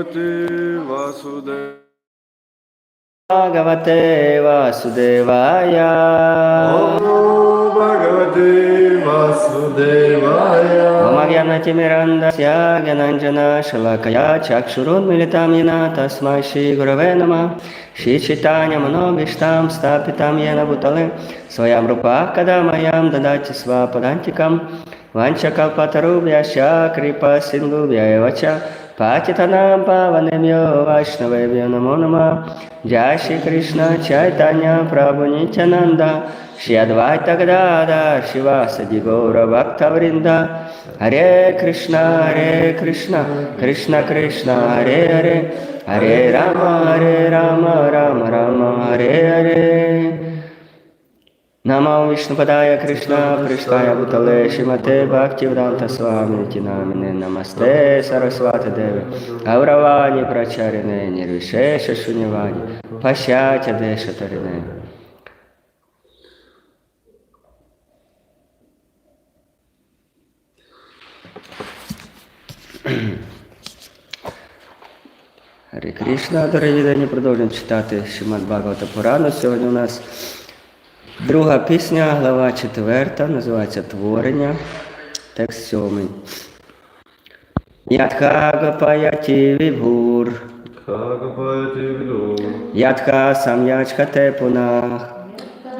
Bhagavate Vasudevaya. Bhagavate Vasudevaya. Om Bhagavate Vasudevaya. Omagyanatimirandasya Gyananjana Shalakaya Chakshurunmilitam Yena Tasmai Shri Gurave Nama Shri Chaitanya Manobhishtam Stapitam Yena Bhutale Swayam Rupa Kadamayam Dadati Svapadantikam Vanchakalpatarubhyasya Kripa Sindhubhya Evacha Patitanam Pavanebhyo Vaishnavebhyo Namo Namah Jai Shri Krishna Chaitanya Prabhu Nityananda Shri Advaita Gadada Shivasadi Gaura Bhakta Vrinda Hare Krishna Hare Krishna Krishna Krishna Hare Hare Hare Rama Hare Rama Rama Rama Hare Namo Vishnupadaya Krishna Prishtaya Bhutale Shimate Bhaktivedanta Swami Namine Namaste Saraswati Devi Auravani Pracharine Nirvishesha Shunyavani Pashyatya Desha Tarine Харе Кришна, дорогі дані, продовжуємо читати Шимат Бхагавата Пурану. Сьогодні у нас друга пісня, глава четверта, називається Творення, текст сьомий. Ядха гапаяті вібгур, Bhagavate Vidu. ядха сам'ячхате пунах,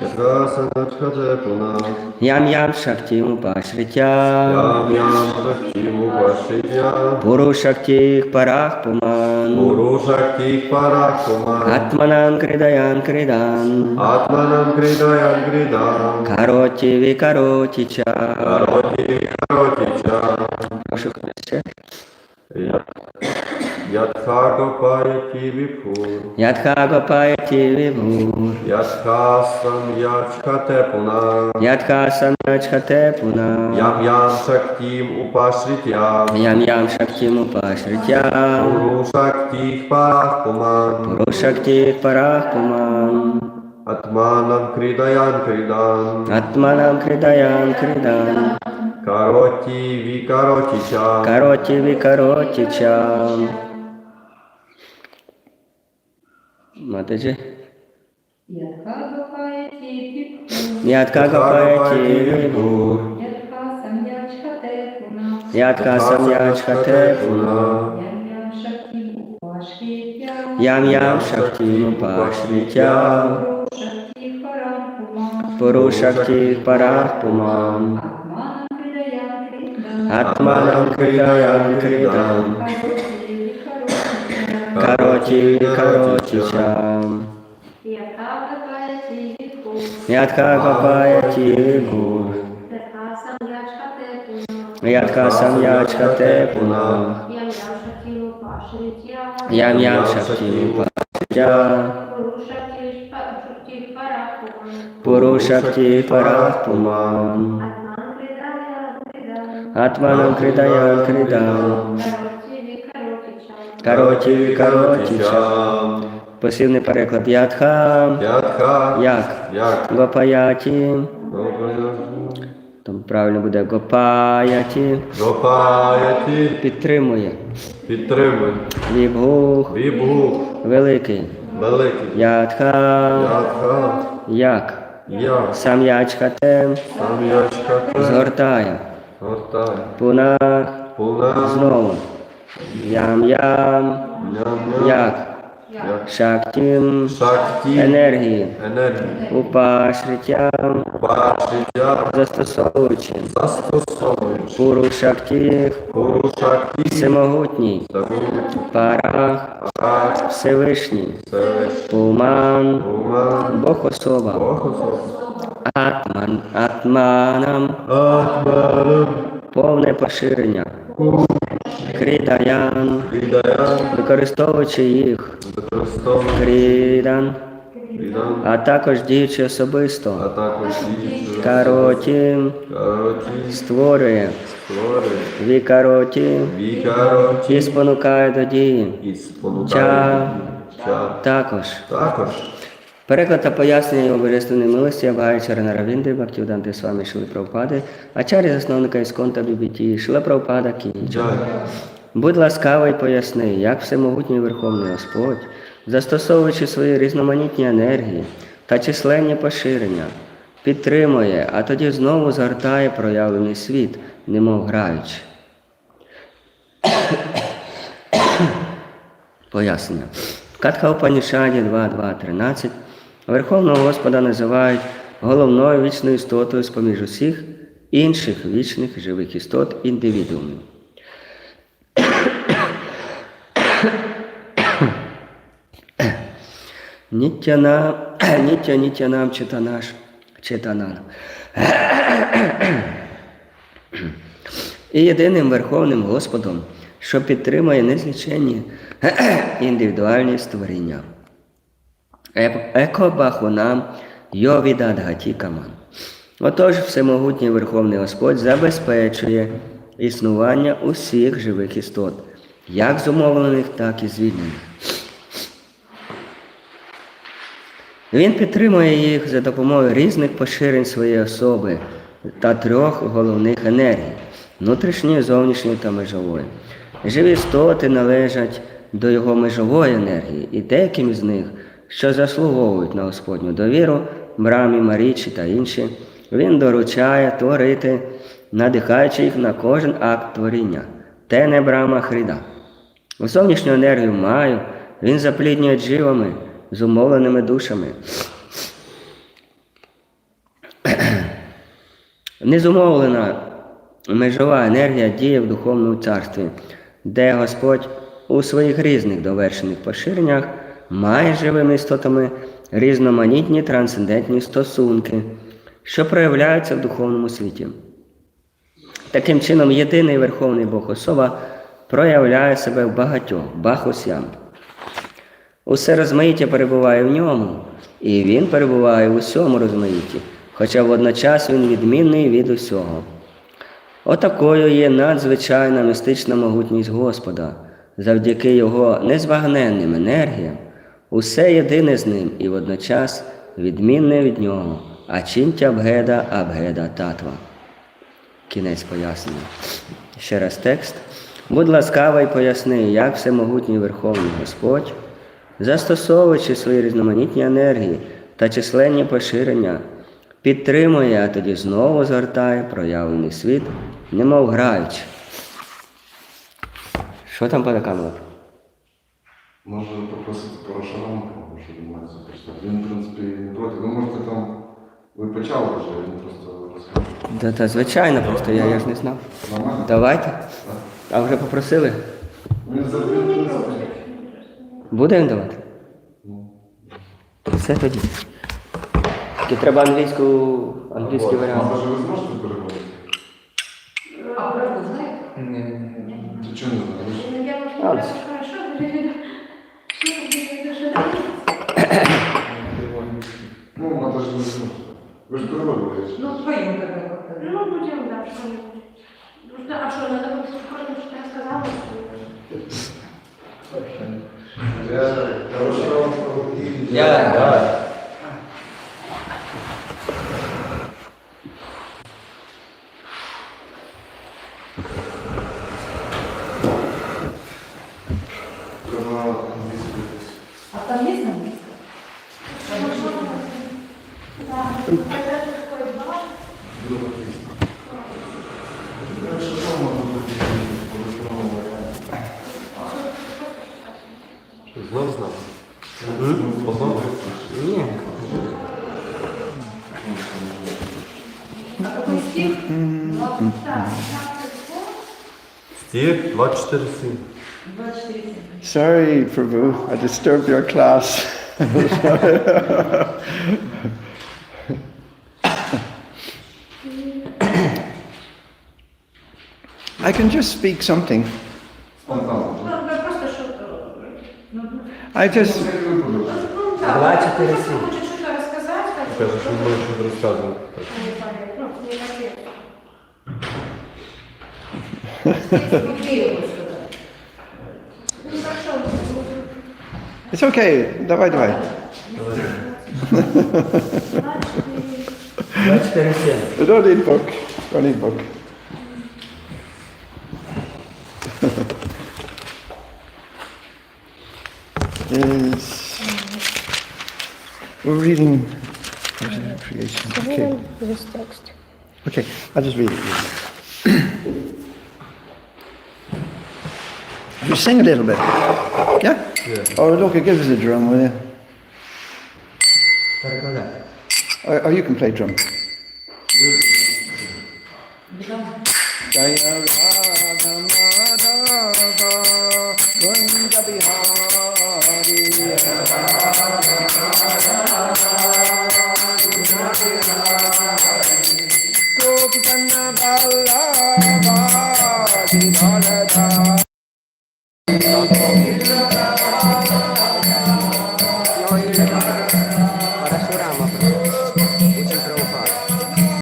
Yatra Sanachkate Puna. ям ям шакті упашритя, Yam Yam Shakti Upashitya. пуру шактіх парах пуман, Guru Shakti Parakuma. атманам кридаян кридан, Atmanam Kridayan Kridam. кароті вікароті ча. Karoti Karoti Cha. Прошу ще. Yatha Gopayati Vipur. Ядха гапаяті вібгур, Yatha Samyachkate Puna. ядха сам'ячхате пунах. Yam Yam Shaktim Upashritya. Ям ям шактім упашритя, Guru Shakti Parakuman. Пурушакті парах пуман, Atmanam Kridayan Kridam. Атманам кридаян кридан, Karoti Vikaroti Cha. Кароті вікароті чам. Матаджі. Ядха гапаяти пипху, Ядха Ям ям шактім упашритя, шакти парам пума, Пурушакті парах пумам. атманам кридаян кридам, Кароті кароті чам. ядха гапаяти пипху, Ядха гапаяті вібгур, ядха самьячхате пуна, Ядха сам'ячхате пунах. ям ям шакти упашритя, Ям ям шактім упашритя, Пурушакти шакти парам пума, Пурушакті парах пумам. Атманам кридаян кридам, Кароті вікароті. Пасивний переклад. Ядха, Yatha. як, там правильно буде гопаяті, Гопаяті. підтримує, Підтримуй. вібгух, Вібух. великий, Великий. ядха, Ятха. як, Я. сам'ячхате, Сам'ячка. згортає, Гортай. пунах, Пуна. знову, ям-ям, як, Як. Шактім, Шакті. енергії, Енергія. упашриттям, застосовуючи, Застосовуєш. пуру шакті, Гуру Шакті. всемогутній, парах, Ак. Всевишній, Севиш. Пуман, Ума. Бог особа, Богосов. Атман, Атманам, Атманам. повне поширення, Крідаян, Відаян. використовуючи їх, Крідан, Відам. а також діючи А особисто, також діючи. Кароті, Кароті. створює, Створює. Вікароті, Вікароті. і спонукає до дії. І спонукає. Ча. Ча. Також Також Переклад та пояснення його божественної милості Абгай Чаранаравінди, Бхактівданти Свами Шили Прабхупади, Ачарі засновника Ісконта Бібіті, Шила Прабхупада Кі. Будь ласкавий поясни, як всемогутній Верховний Господь, застосовуючи свої різноманітні енергії та численні поширення, підтримує, а тоді знову згортає проявлений світ, немов граючи. Пояснення. В Катха Упанішаді 2.2.13 Верховного Господа називають головною вічною істотою з-поміж усіх інших вічних живих істот індивідуумів. Нітяна, нітя нітянам читанаш, читанан. І єдиним Верховним Господом, що підтримує незліченні індивідуальні створіння. Еп- Еко бахунам йовідадгаті. Отож, всемогутній Верховний Господь забезпечує існування усіх живих істот, як зумовлених, так і звільнених. Він підтримує їх за допомогою різних поширень своєї особи та трьох головних енергій внутрішньої, зовнішньої та межової. Живі істоти належать до його межової енергії, і деяким з них, що заслуговують на Господню довіру, Брамі, Марічі та інші, він доручає творити, надихаючи їх на кожен акт творіння. Те не Брама Хрида. Зовнішню енергію маю, він запліднює дживами, зумовленими душами. Незумовлена межова енергія діє в духовному царстві, де Господь у своїх різних довершених поширеннях має з живими істотами різноманітні трансцендентні стосунки, що проявляються в духовному світі. Таким чином, єдиний Верховний Бог особа проявляє себе в багатьох бахусям. Усе розмаїття перебуває в ньому, і він перебуває в усьому розмаїтті, хоча водночас він відмінний від усього. Отакою є надзвичайна містична могутність Господа, завдяки його незбагненним енергіям, усе єдине з ним і водночас відмінне від нього, а чинтя Абгеда Абгеда Татва. Кінець пояснення. Ще раз текст. Будь ласкавий поясни, як всемогутній Верховний Господь, застосовуючи свої різноманітні енергії та численні поширення, підтримує, а тоді знову згортає проявлений світ, немов граючи. Що там по камеру? Може попросити Порошарам, що думається прочитати. Він, в принципі, не проти. Ви можете там. Ви почали вже, він просто розкаже. Та, та звичайно, просто я, я ж не знав. Нормально? Давайте. А вже попросили? Він завжди, в принципі. Буде він давати? Все тоді. Тільки треба англійську, англійський А варіант. може ви зможете переговорити? А правду знаєте? Ти чого не знаєш? Ну, Я можу А, це- хорошо? Ну, вона ж не зможете. Ви ж переговорюєте. Ну, твоим тогда как-то. Ну, будем, да, что-нибудь. Ну, да, а что, надо будет просто, что я сказала? Я Порошарам і... Я, давай. Треба Знов знав. Познав? Ні. А какой стих? Так, Стих 24.7. 24 Sorry, Prabhu, I disturbed your class. I can just speak something. просто семь. хочет что-то рассказать, как бы, Каже, що він може щось розказувати. ну, не хотел. Где его сказать? Ну, хорошо, ну, it's okay. Давай, давай. 24-7. I don't need book. Don't need book. We're reading creation. Okay. This text. Okay, I'll just read it. you sing a little bit. Yeah? yeah. Oh, look, give us a drum, will you? Oh, oh, you can play drum.